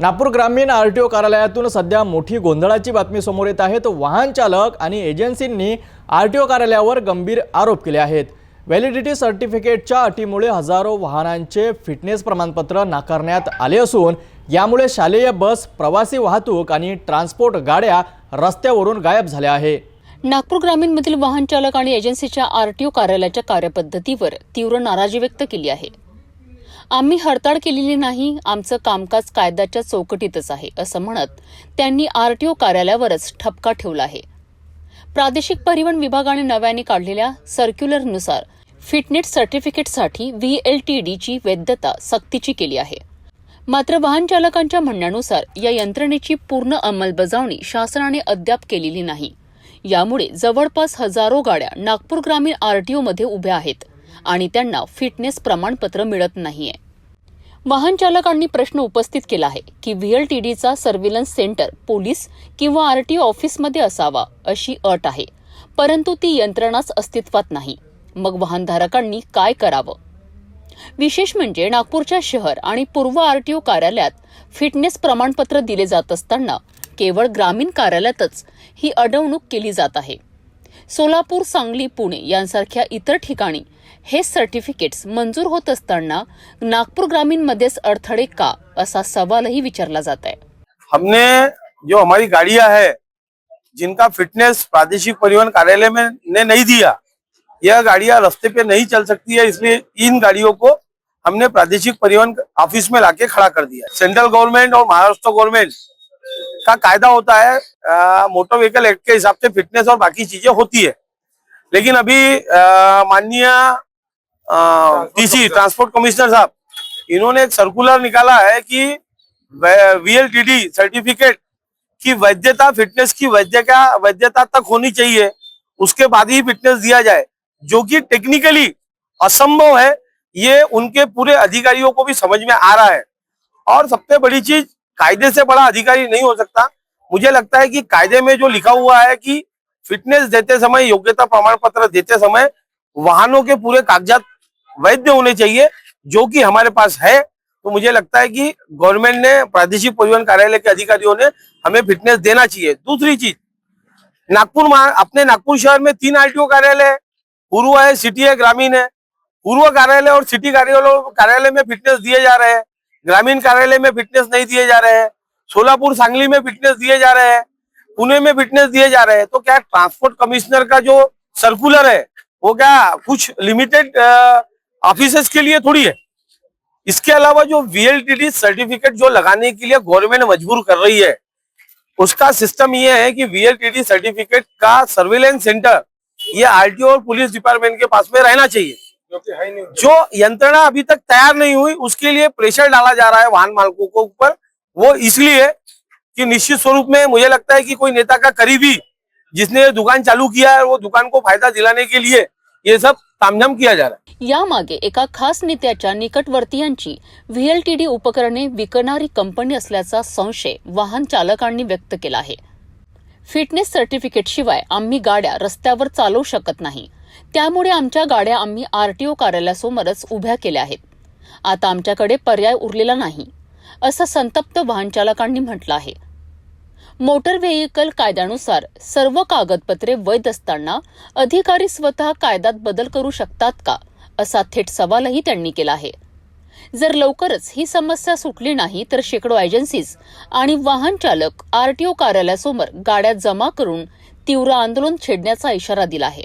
नागपूर ग्रामीण R T O कार्यालयातून सध्या मोठी गोंधळाची बातमी समोर येत आहे. तर वाहन चालक आणि एजन्सींनी आर टी ओ कार्यालयावर गंभीर आरोप केले आहेत. व्हॅलिडिटी सर्टिफिकेटच्या अटीमुळे हजारो वाहनांचे फिटनेस प्रमाणपत्र नाकारण्यात आले असून यामुळे शालेय बस प्रवासी वाहतूक आणि ट्रान्सपोर्ट गाड्या रस्त्यावरून गायब झाल्या आहे. नागपूर ग्रामीणमधील वाहन चालक आणि एजन्सीच्या आर टी ओ कार्यालयाच्या कार्यपद्धतीवर तीव्र नाराजी व्यक्त केली आहे. आम्ही हडताळ केलेली नाही आमचं कामकाज कायद्याच्या चौकटीतच आहे असं म्हणत त्यांनी आरटीओ कार्यालयावरच ठपका ठेवला आहे. प्रादेशिक परिवहन विभागाने नव्याने काढलेल्या सर्क्युलरनुसार फिटनेस सर्टिफिकेटसाठी व्हीएलटीडीची वैधता सक्तीची केली आहे. मात्र वाहन चालकांच्या म्हणण्यानुसार या यंत्रणेची पूर्ण अंमलबजावणी शासनाने अद्याप केलेली नाही. यामुळे जवळपास हजारो गाड्या नागपूर ग्रामीण आरटीओमध्ये उभ्या आहेत. आणि त्यांना फिटनेस प्रमाणपत्र मिळत नाहीये. वाहन चालकांनी प्रश्न उपस्थित केला आहे की व्हीएलटीडीचा सर्व्हिलन्स सेंटर पोलीस किंवा आरटीओ ऑफिसमध्ये असावा अशी अट आहे परंतु ती यंत्रणाच अस्तित्वात नाही. मग वाहनधारकांनी काय करावं? विशेष म्हणजे नागपूरच्या शहर आणि पूर्व आरटीओ कार्यालयात फिटनेस प्रमाणपत्र दिले जात असताना केवळ ग्रामीण कार्यालयातच ही अडवणूक केली जात आहे. सोलापूर सांगली पुणे यांसारख्या इतर ठिकाणी हे सर्टिफिकेट्स मंजूर होत असताना नागपूर ग्रामीणमध्येच अडथळे का असा सवालही विचारला जात आहे. हमने जो हमारी गाड़ियां है जिनका फिटनेस प्रादेशिक परिवहन कार्यालय में ने नहीं दिया यह गाड़ियां रास्ते पे नहीं चल सकती है इसलिए इन गाड़ियों को हमने प्रादेशिक परिवहन ऑफिस में लाके खड़ा कर दिया। सेंट्रल गवर्नमेंट और महाराष्ट्र गवर्नमेंट का कायदा होता है मोटर व्हीकल एक्ट के हिसाब से फिटनेस और बाकी चीज़ें होती है। लेकिन अभी माननीय टीसी ट्रांसपोर्ट कमिश्नर साहब इन्होंने एक सर्कुलर निकाला है कि वीएलटीडी सर्टिफिकेट की वैधता फिटनेस की वैधता वैधता तक होनी चाहिए उसके बाद ही फिटनेस दिया जाए जो कि टेक्निकली असंभव है ये उनके पूरे अधिकारियों को भी समझ में आ रहा है। और सबसे बड़ी चीज़ कायदे से बड़ा अधिकारी नहीं हो सकता। मुझे लगता है कि कायदे में जो लिखा हुआ है कि फिटनेस देते समय, योग्यता प्रमाण पत्र देते समय वाहनों के पूरे कागजात वैध होने चाहिए, जो कि हमारे पास है। तो मुझे लगता है कि गवर्नमेंट ने, प्रादेशिक परिवहन कार्यालय के अधिकारियों ने हमें फिटनेस देना चाहिए। दूसरी चीज़, नागपुर अपने नागपुर शहर में तीन आरटीओ कार्यालय है। पूर्व है, सिटी है, ग्रामीण है। पूर्व कार्यालय और सिटी कार्यालय कार्यालय में फिटनेस दिए जा रहे हैं। ग्रामीण कार्यालय में फिटनेस नहीं दिए जा रहे हैं। सोलापुर सांगली में फिटनेस दिए जा रहे हैं। पुणे में फिटनेस दिए जा रहे हैं। तो क्या ट्रांसपोर्ट कमिश्नर का जो सर्कुलर है, वो क्या कुछ लिमिटेड ऑफिसेस के लिए थोड़ी है? इसके अलावा जो वीएलटीडी सर्टिफिकेट जो लगाने के लिए गवर्नमेंट मजबूर कर रही है, उसका सिस्टम ये है कि वीएलटीडी सर्टिफिकेट का सर्विलेंस सेंटर ये आरटीओ और पुलिस डिपार्टमेंट के पास में रहना चाहिए। जो यंत्रणा अभी तक तैयार नहीं हुई उसके लिए प्रेशर डाला जा रहा है वाहन मालकों को ऊपर। वो इसलिए कि निश्चित स्वरूप में मुझे लगता है कि कोई नेता का करीबी जिसने ये दुकान चालू किया है वो दुकान को फायदा दिलाने के लिए ये सब तामझाम किया जा रहा है। यामागे एका खास नेत्याच्या निकटवर्तीयांची व्हीएलटीडी उपकरणे विकणारी कंपनी असल्याचा संशय वाहन चालकांनी व्यक्त केला आहे. फिटनेस सर्टिफिकेटशिवाय आम्ही गाड्या रस्त्यावर चालवू शकत नाही. त्यामुळे आमच्या गाड्या आम्ही आरटीओ कार्यालयासमोरच उभ्या केल्या आहेत. आता आमच्याकडे पर्याय उरलेला नाही असं संतप्त वाहनचालकांनी म्हटलं आहे. मोटर व्हेइकल कायद्यानुसार सर्व कागदपत्रे वैध असताना अधिकारी स्वतः कायद्यात बदल करू शकतात का असा थेट सवालही त्यांनी केला आहे. जर लवकरच ही समस्या सुटली नाही तर शेकडो एजन्सीज आणि वाहन चालक आरटीओ कार्यालयासमोर गाड्या जमा करून तीव्र आंदोलन छेडण्याचा इशारा दिला आहे.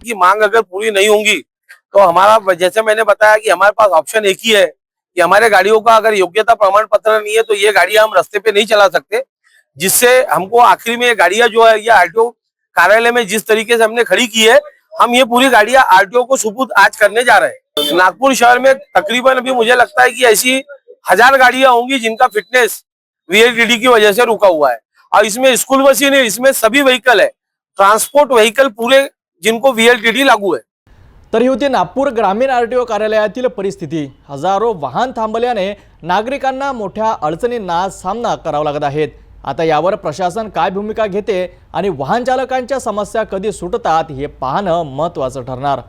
की मांग अगर पूरी नहीं होंगी तो हमारा जैसे मैंने बताया कि हमारे पास ऑप्शन एक ही है कि हमारे गाड़ियों का अगर योग्यता प्रमाण पत्र नहीं है तो ये गाड़ियाँ हम रास्ते पे नहीं चला सकते। जिससे हमको आखिरी में ये गाड़ियाँ जो है, ये आरटीओ कार्यालय में जिस तरीके से हमने खड़ी की है, हम ये पूरी गाड़ियाँ आरटीओ को सुपुर्द आज करने जा रहे हैं। नागपुर शहर में तकरीबन अभी मुझे लगता है कि ऐसी हज़ार गाड़ियाँ होंगी जिनका फिटनेस वीएलटीडी की वजह से रुका हुआ है। और इसमें स्कूल बस ही नहीं, इसमें सभी व्हीकल है। ट्रांसपोर्ट व्हीकल पूरे जिनको व्हीएलटीडी लागू आहे. तर ही होती नागपूर ग्रामीण आर टी ओ कार्यालयातील परिस्थिती. हजारो वाहन थांबल्याने नागरिकांना मोठ्या अडचणींना सामना करावा लागत आहेत आता यावर प्रशासन काय भूमिका घेते आणि वाहन चालकांच्या समस्या कधी सुटतात हे पाहणं महत्त्वाचं ठरणार.